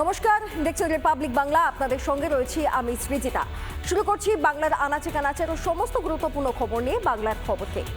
নমস্কার, দেখছেন রিপাবলিক বাংলা আপনাদের সঙ্গে রয়েছি আমি সৃজিতা। শুরু করছি বাংলার আনাচে কানাচের ও সমস্ত গুরুত্বপূর্ণ খবর নিয়ে বাংলার খবর থেকে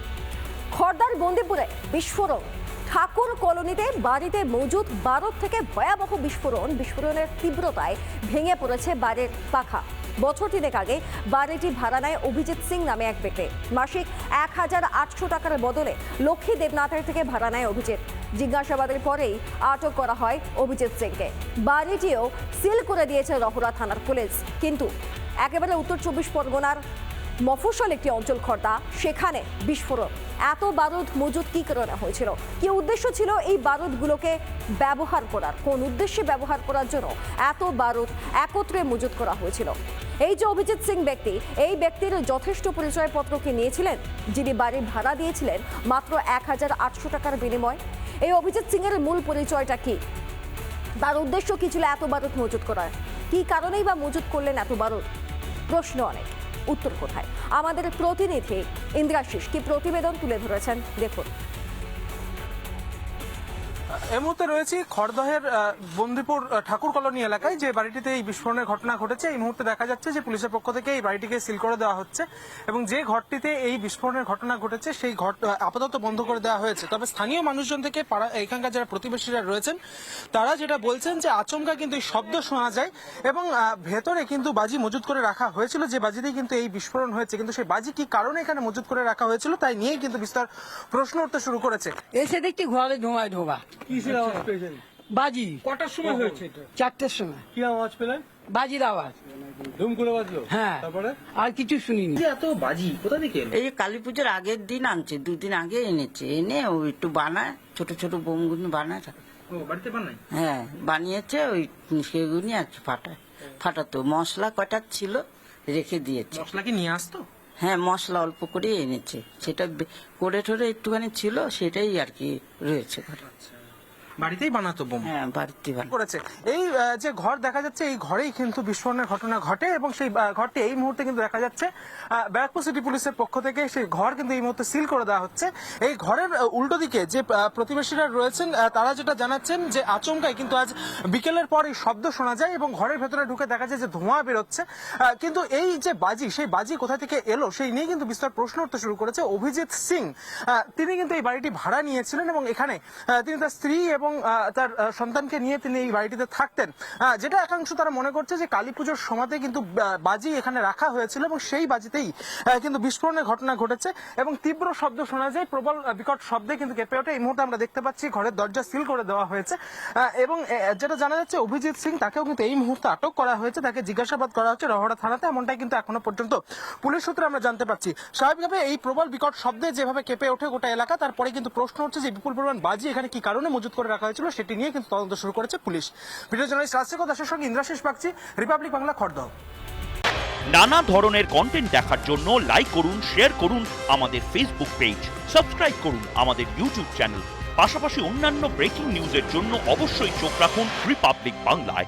খর্দার বন্দিপুরে বিস্ফোরণ। ঠাকুর কলোনিতে বাড়িতে মজুদ বারো থেকে ভয়াবহ বিস্ফোরণ। বিস্ফোরণের তীব্রতায় ভেঙে পড়েছে বাড়ির পাখা। বছর তিনেক আগে বাড়িটি ভাড়া নেয় অভিজিৎ সিং নামে এক ব্যক্তি। মাসিক এক হাজার আটশো টাকার বদলে লক্ষ্মী দেবনাথের থেকে ভাড়া নেয় অভিজিৎ। জিজ্ঞাসাবাদের পরেই আটক করা হয় অভিজিৎ সিংকে। বাড়িটিও সিল করে দিয়েছে রহরা থানার পুলিশ। কিন্তু একেবারে উত্তর চব্বিশ পরগনার মফস্বল একটি অঞ্চল খর্দা। সেখানে বিস্ফোরণ। এত বারুদ মজুদ কি কারণে হয়েছিল? কি উদ্দেশ্য ছিল এই বারুদগুলোকে ব্যবহার করার? কোন উদ্দেশ্যে ব্যবহার করার জন্য এত বারুদ একত্রে মজুদ করা হয়েছিল? এই যে অভিজিৎ সিং ব্যক্তি, এই ব্যক্তির যথেষ্ট পরিচয়পত্র কি নিয়েছিলেন, যিনি বাড়ির ভাড়া দিয়েছিলেন মাত্র এক হাজার আটশো টাকার বিনিময়। এই অভিজিৎ সিং এর মূল পরিচয়টা কি? তার উদ্দেশ্য কি ছিল এত বারুদ মজুদ করার? কি কারণেই বা মজুদ করলেন এত বারুদ? প্রশ্ন অনেক। উত্তর কোথায়? আমাদের প্রতিনিধি ইন্দ্রাশিস কি প্রতিবেদন তুলে ধরেছেন? দেখুন। এই মুহূর্তে রয়েছি খড়দহের বন্দিপুর ঠাকুর কলোনি এলাকায়, যে বাড়িটিতে এই বিস্ফোরণের ঘটনা ঘটেছে। এই মুহূর্তে দেখা যাচ্ছে যে পুলিশের পক্ষ থেকে এই বাড়িটিকে সিল করে দেওয়া হচ্ছে এবং যে ঘরটিতে এই বিস্ফোরণের ঘটনা ঘটেছে, সেই ঘর আপাতত বন্ধ করে দেওয়া হয়েছে। তবে স্থানীয় মানুষজন থেকে পাড়া, এখানকার যারা প্রতিবেশীরা রয়েছেন, তারা যেটা বলছেন যে আচমকা কিন্তু এই শব্দ শোনা যায় এবং ভেতরে কিন্তু বাজি মজুত করে রাখা হয়েছিল, যে বাজিতেই কিন্তু এই বিস্ফোরণ হয়েছে। কিন্তু সেই বাজি কি কারণে এখানে মজুত করে রাখা হয়েছিল, তাই নিয়েই কিন্তু বিস্তার প্রশ্ন উঠতে শুরু করেছে। এসে দেখছি ঘরে ধোঁয়ায় ঢোকা কিসের আওয়াজ পেয়েছেন? বাজি। কটার সময় হয়েছে এটা? চারটের সময়। কি আওয়াজ পেলেন? বাজির আওয়াজ। ধুম করে বাজলো? হ্যাঁ। তারপরে? আর কিছু শুনিনি। এত বাজি কোথা থেকে এই কালী পুজোর আগের দিন আনছে দুদিন আগে এনেছে। এনে ও একটু বানায় ছোট ছোট বোমগুনি বানায়। ও বাড়িতে হ্যাঁ বানিয়েছে ওই সেগুনি আর কি ফাটায়। ফাটাতো মশলা কটা ছিল রেখে দিয়েছে। মশলা কি নিয়ে আসতো? হ্যাঁ মশলা অল্প করে এনেছে। সেটা করে ঠরে একটুখানি ছিল সেটাই আর কি রয়েছে ঘরে। বাড়িতেই বানাতো বোম। হ্যাঁ বাড়িতে। করেছে? এই আহ, যে ঘর দেখা যাচ্ছে এই ঘরেই কিন্তু বিস্ফোরণের ঘটনা ঘটে এবং সেই আহ, ঘরটি এই মুহূর্তে কিন্তু দেখা যাচ্ছে আহ, ব্যারাকপুর সিটি পুলিশের পক্ষ থেকে সেই ঘর কিন্তু এই মুহূর্তে সিল করে দেওয়া হচ্ছে। এই ঘরের আহ, উল্টো দিকে যে আহ, প্রতিবেশীরা রয়েছেন আহ, তারা যেটা জানাচ্ছেন যে আচমকাই কিন্তু আজ বিকেলের পর এই শব্দ শোনা যায় এবং ঘরের ভেতরে ঢুকে দেখা যায় যে ধোঁয়া বেরোচ্ছে। আহ, কিন্তু এই যে বাজি সেই বাজি কোথা থেকে এলো সেই নিয়ে কিন্তু বিস্তর প্রশ্ন উঠতে শুরু করেছে অভিজিৎ সিং। আহ, তিনি কিন্তু এই বাড়িটি ভাড়া নিয়েছিলেন এবং এখানে আহ, তিনি তার স্ত্রী এবং আহ, তার সন্তানকে নিয়ে তিনি এই বাড়িটিতে থাকতেন। যেটা একাংশ তারা মনে করছে যে কালী পুজোর সময়তে কিন্তু বাজি এখানে রাখা হয়েছিল এবং সেই বাজিতেই কিন্তু বিস্ফোরণের ঘটনা ঘটেছে এবং তীব্র শব্দ শোনা যায় প্রবল বিকট শব্দে কিন্তু কেঁপে ওঠে। এই মুহূর্তে আমরা দেখতে পাচ্ছি ঘরের দরজা সিল করে দেওয়া হয়েছে। এবং যেটা জানা যাচ্ছে অভিজিৎ সিং তাকেও কিন্তু এই মুহূর্তে আটক করা হয়েছে। তাকে জিজ্ঞাসাবাদ করা হচ্ছে রহড়া থানাতে। এমনটাই কিন্তু এখনও পর্যন্ত পুলিশ সূত্রে আমরা জানতে পারছি স্বাভাবিকভাবে এই প্রবল বিকট শব্দে যেভাবে কেঁপে ওঠে গোটা এলাকা তারপরে কিন্তু প্রশ্ন হচ্ছে যে বিপুল পরিমাণ বাজি এখানে কি কারণে মজুত করে রাখা হয়েছিল, সেটি নিয়ে কিন্তু তদন্ত শুরু করেছে পুলিশ। ভিডিও জার্নালিস্ট রাজশেখর দাসের সঙ্গে ইন্দ্রাশিস বাগচি রিপাবলিক বাংলা খড়দহ। নানা ধরনের কন্টেন্ট দেখার জন্য লাইক করুন শেয়ার করুন আমাদের ফেসবুক পেজ সাবস্ক্রাইব করুন আমাদের ইউটিউব চ্যানেল পাশাপাশি অন্যান্য ব্রেকিং নিউজের জন্য অবশ্যই চোখ রাখুন রিপাবলিক বাংলায়